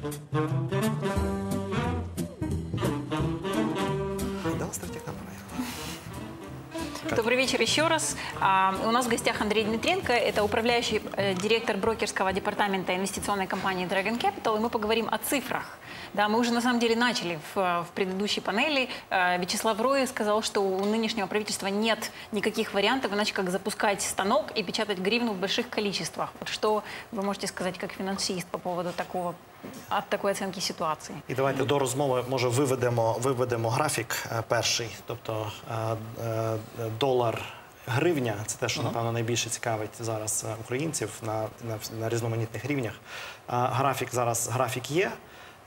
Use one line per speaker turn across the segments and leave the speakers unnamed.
Третя камера?
Добрый вечер еще раз. А, У нас в гостях Андрей Дмитренко, это управляющий э, директор брокерского департамента инвестиционной компании Dragon Capital, и мы поговорим о цифрах. Да, мы уже на самом деле начали в, э, в предыдущей панели. Э, Вячеслав Рой сказал, что у нынешнего правительства нет никаких вариантов, иначе как запускать станок и печатать гривну в больших количествах. Вот что вы можете сказать как финансист по поводу такого, от такої оцінки ситуації.
І давайте до розмови може виведемо, виведемо графік е, перший, тобто е, е, долар. Гривня це те, що напевно найбільше цікавить зараз українців на, на, на різноманітних рівнях. Графік зараз графік є.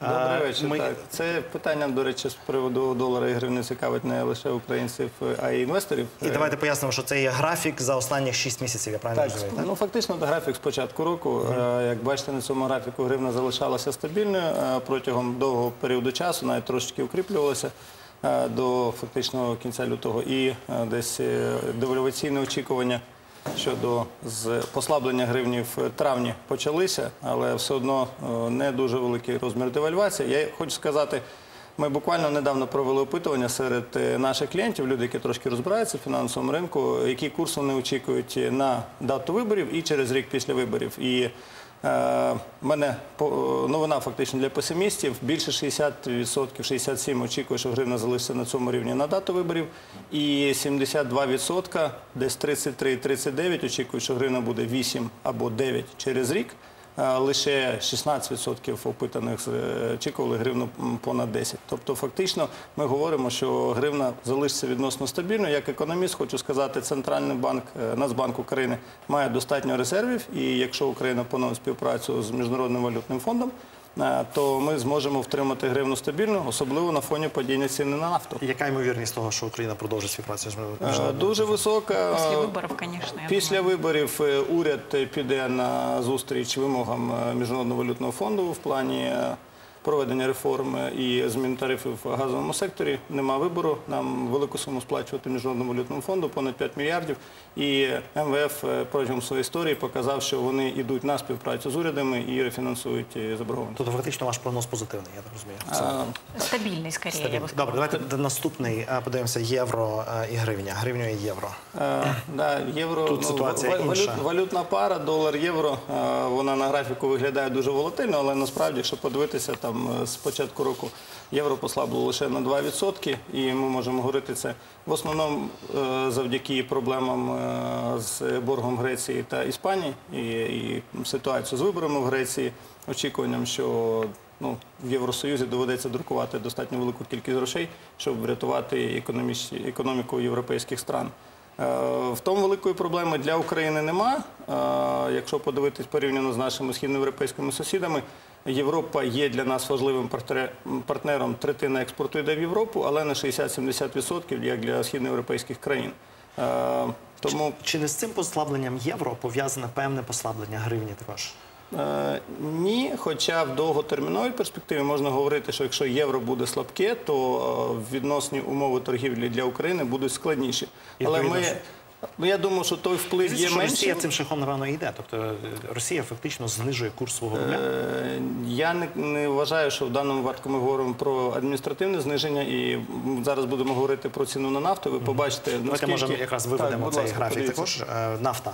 Е,
Добрий вечір.
ми-
Так. Це питання, до речі, з приводу долара і гривні цікавить не лише українців, а й інвесторів.
І давайте пояснимо, що це є графік за останніх 6 місяців. Я правильно
Так,
розумію? так?
ну фактично це графік з початку року. Е, Як бачите, на цьому графіку гривна залишалася стабільною е, протягом довгого періоду часу, навіть трошечки укріплювалася е, до фактично кінця лютого. І е, десь е, девальваційне очікування щодо з послаблення гривні в травні почалися, але все одно е, не дуже великий розмір девальвації. Я хочу сказати. Ми буквально недавно провели опитування серед е, наших клієнтів, люди, які трошки розбираються в фінансовому ринку, які курс вони очікують на дату виборів і через рік після виборів. І мене по- новина фактично для песимістів. Більше 60%, 67% очікує, що гривна залишиться на цьому рівні на дату виборів. І 72%, десь 33-39% очікують, що гривна буде 8 або 9 через рік. Е, Лише 16% опитаних е, очікували гривну понад 10. Тобто, фактично, ми говоримо, що гривна залишиться відносно стабільною. Як економіст, хочу сказати, Центральний банк, е, Нацбанк України має достатньо резервів, і якщо Україна поновить співпрацю з Міжнародним валютним фондом, то ми зможемо втримати гривну стабільно, особливо на фоні падіння ціни на нафту.
Яка ймовірність того, що Україна продовжить співпрацю з
Е,
міжнародним?
Дуже висока.
після
виборів,
выборов,
Після виборів е, уряд е, піде на зустріч вимогам е, Міжнародного валютного фонду в плані е, проведення реформ е, і змін тарифів в газовому секторі. Нема вибору. Нам велику суму сплачувати Міжнародному валютному фонду понад 5 мільярдів. І МВФ е, протягом своєї історії показав, що вони йдуть на співпрацю з урядами і рефінансують е, заборгованість.
Тобто фактично ваш прогноз позитивний, я так розумію.
Бы
Стабільно.
сказала.
Добре, давайте наступний е, подивимося євро е, і гривня. Гривню і євро.
Е, Да, євро
Тут
ну,
ситуація
ва- валют-
інша.
валютна пара, долар євро. е, Вона на графіку виглядає дуже волатильно, але насправді, якщо подивитися, там е, з початку року євро послабло лише на 2%, і ми можемо говорити це в основному е, завдяки проблемам е, з боргом Греції та Іспанії і, і ситуацію з виборами в Греції, очікуванням, що ну, в Євросоюзі доведеться друкувати достатньо велику кількість грошей, щоб врятувати економіку європейських стран. В тому великої проблеми для України нема. Якщо подивитись порівняно з нашими східноєвропейськими сусідами, Європа є для нас важливим партнером. Третина експорту йде в Європу, але на 60-70% як для східноєвропейських країн. Е, Тому
Чи не з цим послабленням євро пов'язане певне послаблення гривні також?
Е, Ні, хоча в довготерміновій перспективі можна говорити, що якщо євро буде слабке, то е, відносні умови торгівлі для України будуть складніші. Але ми, ну я думаю, що той вплив є
що Росія цим шляхом напевно йде. Тобто е, Росія фактично знижує курс свого рубля.
Е, Я не, не вважаю, що в даному випадку ми говоримо про адміністративне зниження, і зараз будемо говорити про ціну на нафту. Ви побачите,
Давайте
наскільки...
можемо якраз виведемо
так,
цей
ласка,
графік
подивіться.
також. Е, Нафта.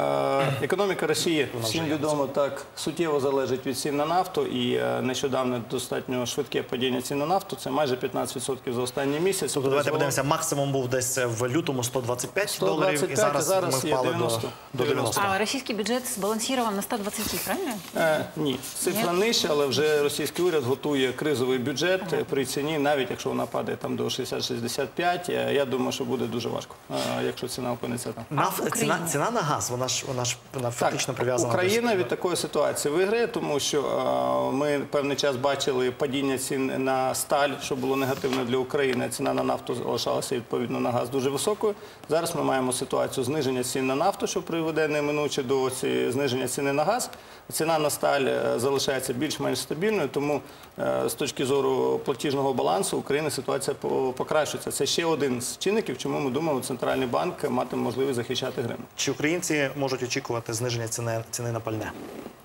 Е, Економіка Росії всім відомо так суттєво залежить від цін на нафту, і е, нещодавно достатньо швидке падіння цін на нафту. Це майже 15% за останній місяць.
Тобто давайте подивимося, максимум був десь в лютому 125 доларів, і
125,
зараз,
і зараз
ми впали
90.
до, до 90.
А российский бюджет сбалансирован на 120, правильно?
Е, ні, цифра нижча, але вже російський уряд готує кризовий бюджет е, при ціні, навіть якщо вона падає там до 60-65, е, я думаю, що буде дуже важко, е, якщо ціна опиниться там.
Наф- ціна, ціна на газ, вона ж вона ж вона фактично прив'язана
Україна
до
від такої ситуації виграє, тому що е, ми певний час бачили падіння цін на сталь, що було негативно для України. Ціна на нафту залишалася відповідно на газ дуже високою. Зараз ми маємо ситуацію зниження цін на нафту, що приведе неминуче до ці- зниження ціни на газ. Ціна на сталь е, залишається більш-менш стабільною, тому е, з точки зору платіжного балансу України ситуація по- покращується. Це ще один з чинників, чому ми думаємо, центральний банк матиме можливість захищати гривну.
Чи українці можуть очікувати зниження ціни, ціни на пальне?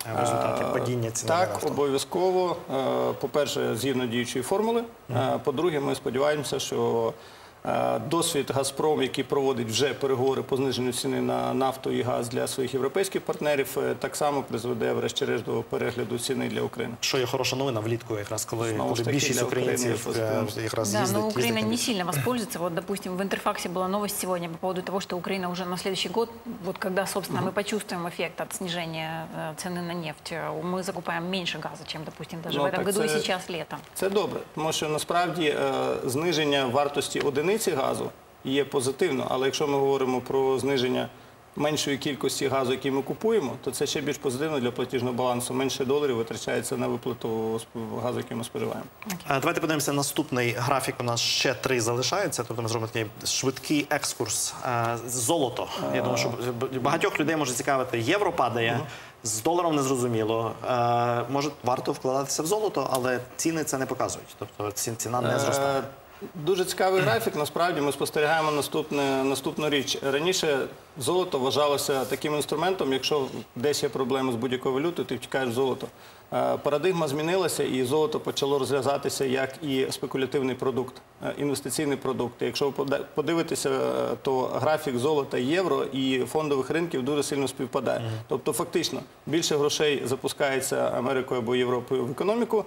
е, в результаті падіння ціни на
Так, обов'язково. Е, По-перше, згідно діючої формули. Е, По-друге, ми сподіваємося, що досвід Газпром, який проводить вже переговори по зниженню ціни на нафту і газ для своїх європейських партнерів, е, так само призведе врешті-решт до перегляду ціни для України.
Що є хороша новина влітку, якраз коли,
Знову
коли
ж таки,
більшість
для України
українців е,
позитивно.
якраз
Да,
їздить.
но Украина
їздить
не сильно воспользуется. Вот, допустим, в Интерфаксе была новость сегодня по поводу того, что Украина уже на следующий год, вот когда, собственно, мы почувствуем эффект от снижения э, цены на нефть, э, мы закупаем меньше газа, чем, допустим, даже
Ну,
в этом
так
году и
це-
сейчас летом.
Це добре, тому що насправді е, зниження вартості одиниці газу є позитивно, але якщо ми говоримо про зниження меншої кількості газу, який ми купуємо, то це ще більш позитивно для платіжного балансу. Менше доларів витрачається на виплату газу, який ми споживаємо.
А Давайте подивимося наступний графік. У нас ще три залишаються. Тобто ми зробимо такий швидкий екскурс. Е, Золото. Я думаю, що багатьох людей може цікавити. Євро падає. З доларом незрозуміло. Е, Може, варто вкладатися в золото, але ціни це не показують. Тобто ціна не зростає.
Дуже цікавий графік. Насправді ми спостерігаємо наступне, наступну річ. Раніше золото вважалося таким інструментом, якщо десь є проблеми з будь-якою валютою, ти втікаєш в золото. Е, Парадигма змінилася, і золото почало розглядатися як і спекулятивний продукт, е, інвестиційний продукт. Якщо ви подивитеся, е, то графік золота, євро і фондових ринків дуже сильно співпадає. Тобто, фактично, більше грошей запускається Америкою або Європою в економіку.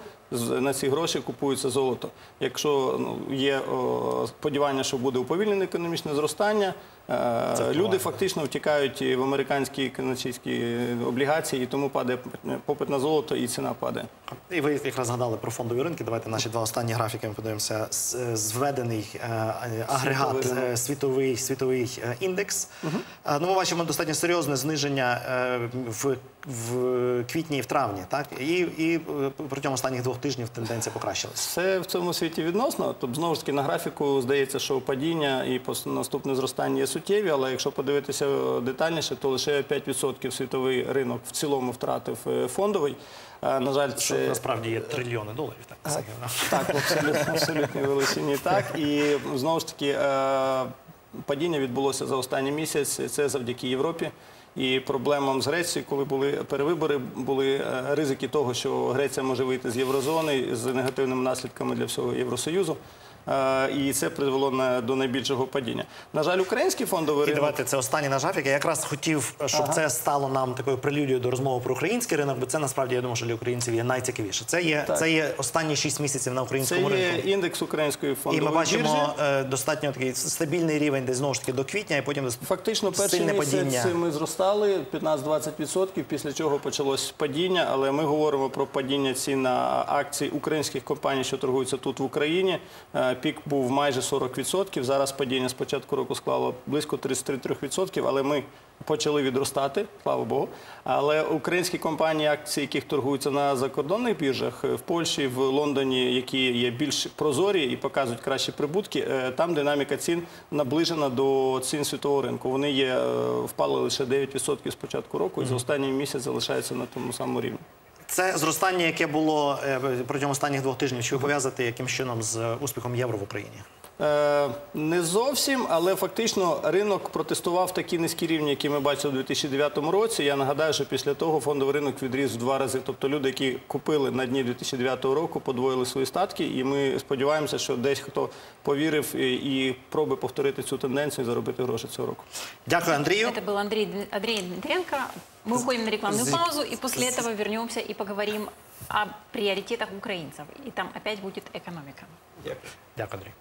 На ці гроші купується золото. Якщо ну, є сподівання, що буде уповільнене економічне зростання, люди фактично втікають в американські канадські облігації, і тому падає попит на золото і ціна падає.
І ви якраз згадали про фондові ринки. Давайте наші два останні графіки ми подивимося. Е, Зведений е, агрегат
Світовий
е, світовий світовий е, індекс. Е, Ну, ми бачимо достатньо серйозне зниження е, в, в квітні і в травні. Так і, і е, протягом останніх двох тижнів тенденція покращилася.
Все в цьому світі відносно. Тобто, знову ж таки, на графіку здається, що падіння і наступне зростання є суттєві, але якщо подивитися е, детальніше, то лише 5% світовий ринок в цілому втратив е, фондовий. Е, На жаль,
Що
це
насправді є трильйони доларів. Так, це,
Так, в абсолютно, величині так. І знову ж таки, падіння відбулося за останній місяць. Це завдяки Європі. І проблемам з Грецією, коли були перевибори, були ризики того, що Греція може вийти з єврозони з негативними наслідками для всього Євросоюзу. Е, І це призвело на- до найбільшого падіння. На жаль, український фондовий
І давайте це останній наш графік. Я якраз хотів, щоб це стало нам такою прелюдією до розмови про український ринок, бо це насправді я думаю, що для українців є найцікавіше. Це є
Так.
це є останні 6 місяців на
це
українському
є
ринку.
індекс української
І ми бачимо
біржі.
е, достатньо такий стабільний рівень, десь знову ж таки до квітня, і потім
Фактично, місяць
падіння.
ми зростали 15-20%, після чого почалось падіння. Але ми говоримо про падіння цін на акції українських компаній, що торгуються тут в Україні. Пік був майже 40%. Зараз падіння з початку року склало близько 33%, але ми почали відростати, слава Богу. Але українські компанії, акції, яких торгуються на закордонних біржах е, в Польщі, в Лондоні, які є більш прозорі і показують кращі прибутки, е, там динаміка цін наближена до цін світового ринку. Вони є е, впали лише 9% з початку року, і за останній місяць залишаються на тому самому рівні.
Це зростання, яке було е, протягом останніх двох тижнів. Чи ви пов'язати яким чином з е, успіхом євро в Україні?
Е, Не зовсім, але фактично ринок протестував такі низькі рівні, які ми бачили у 2009 році. Я нагадаю, що після того фондовий ринок відріс в два рази. Тобто люди, які купили на дні 2009 року, подвоїли свої статки, і ми сподіваємося, що десь хто повірив і, пробує повторити цю тенденцію і заробити гроші цього року.
Дякую, Андрію.
Это был Андрей, Дм- Андрей Дмитренко. Мы уходим на рекламную паузу, и после этого вернемся и поговорим о приоритетах украинцев. И там опять будет экономика.
Дякую. Андрей.